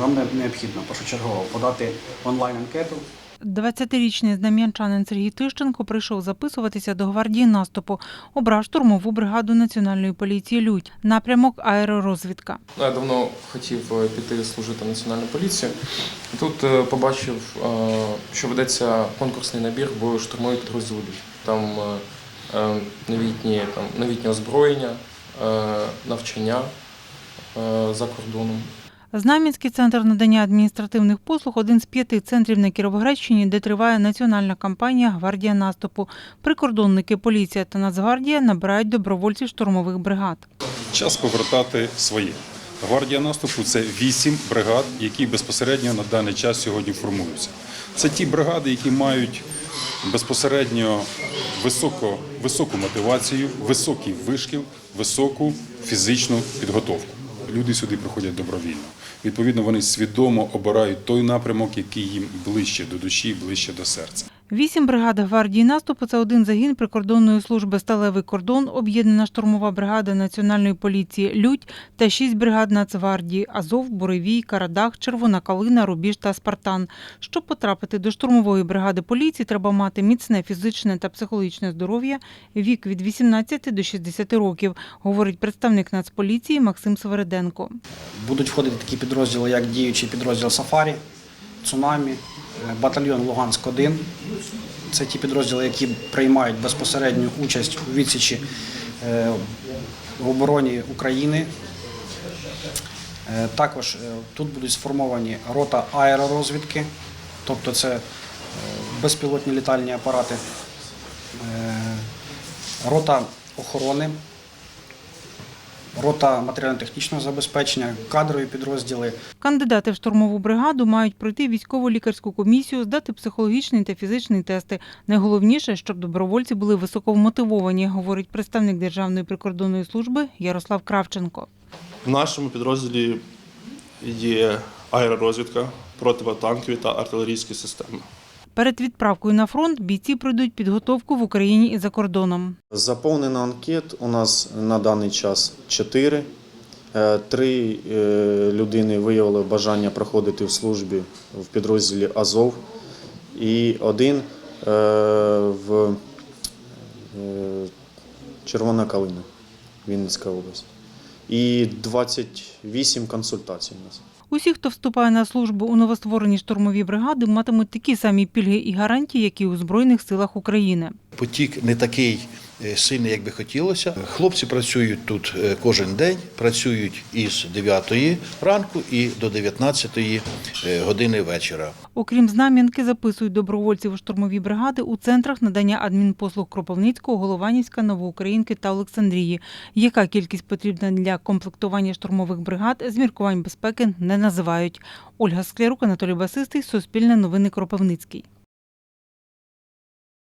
Не- необхідно першочергово подати онлайн-анкету. 20-річний знам'янчанин Сергій Тищенко прийшов записуватися до гвардії наступу. Обрав штурмову бригаду національної поліції Людь. Напрямок аеророзвідка. Ну, Я давно хотів е, піти служити в національну поліцію. Тут е, побачив, е, що ведеться конкурсний набір в штурмові підрозділи. Там е, е, новітні, там новітнє озброєння, навчання за кордоном. Знам'янський центр надання адміністративних послуг один з п'яти центрів на Кіровоградщині, де триває національна кампанія Гвардія наступу. Прикордонники, поліція та Нацгвардія набирають добровольців штурмових бригад. Час повертати своє. Гвардія наступу це вісім бригад, які безпосередньо на даний час сьогодні формуються. Це ті бригади, які мають безпосередньо високо, високу мотивацію, високий вишкіл, високу фізичну підготовку. Люди сюди приходять добровільно. Відповідно, вони свідомо обирають той напрямок, який їм ближче до душі, ближче до серця. Вісім бригад гвардії наступу це один загін прикордонної служби Сталевий кордон, об'єднана штурмова бригада Національної поліції Людь та шість бригад Нацгвардії Азов, Буревій, Карадах, Червона Калина, Рубіж та Спартан. Щоб потрапити до штурмової бригади поліції, треба мати міцне фізичне та психологічне здоров'я, вік від 18 до 60 років, говорить представник Нацполіції Максим Свериденко. Будуть входити такі підрозділи, як діючий підрозділ Сафарі, Цунамі, батальйон Луганськ-1. Це ті підрозділи, які приймають безпосередню участь у відсічі е, в обороні України. Е, Також е, тут будуть сформовані рота аеророзвідки, тобто це безпілотні літальні апарати, рота охорони, рота матеріально-технічного забезпечення, кадрові підрозділи. Кандидати в штурмову бригаду мають пройти військово-лікарську комісію, здати психологічний та фізичний тести. Найголовніше, щоб добровольці були високо вмотивовані, говорить представник Державної прикордонної служби Ярослав Кравченко. В нашому підрозділі є аеророзвідка, противотанкові та артилерійські системи. Перед відправкою на фронт бійці пройдуть підготовку в Україні і за кордоном. Заповнено анкет у нас на даний час чотири. Е, Три е, людини виявили бажання проходити в службі в підрозділі Азов і один е, в Червона Калина, Вінницька область. І 28 консультацій у нас. Усі, хто вступає на службу у новостворені штурмові бригади, матимуть такі самі пільги і гарантії, як і у Збройних силах України. Потік не такий е, сильний, як би хотілося. Хлопці працюють тут е, кожен день, працюють із 9 ранку і до 19 е, години вечора. Окрім Знам'янки, записують добровольців у штурмові бригади у центрах надання адмінпослуг Кропивницького, Голованівська, Новоукраїнки та Олександрії. Яка кількість потрібна для комплектування штурмових бригад, з міркувань безпеки не називають. Ольга Склярук, Анатолій Басистий, Суспільне новини Кропивницький.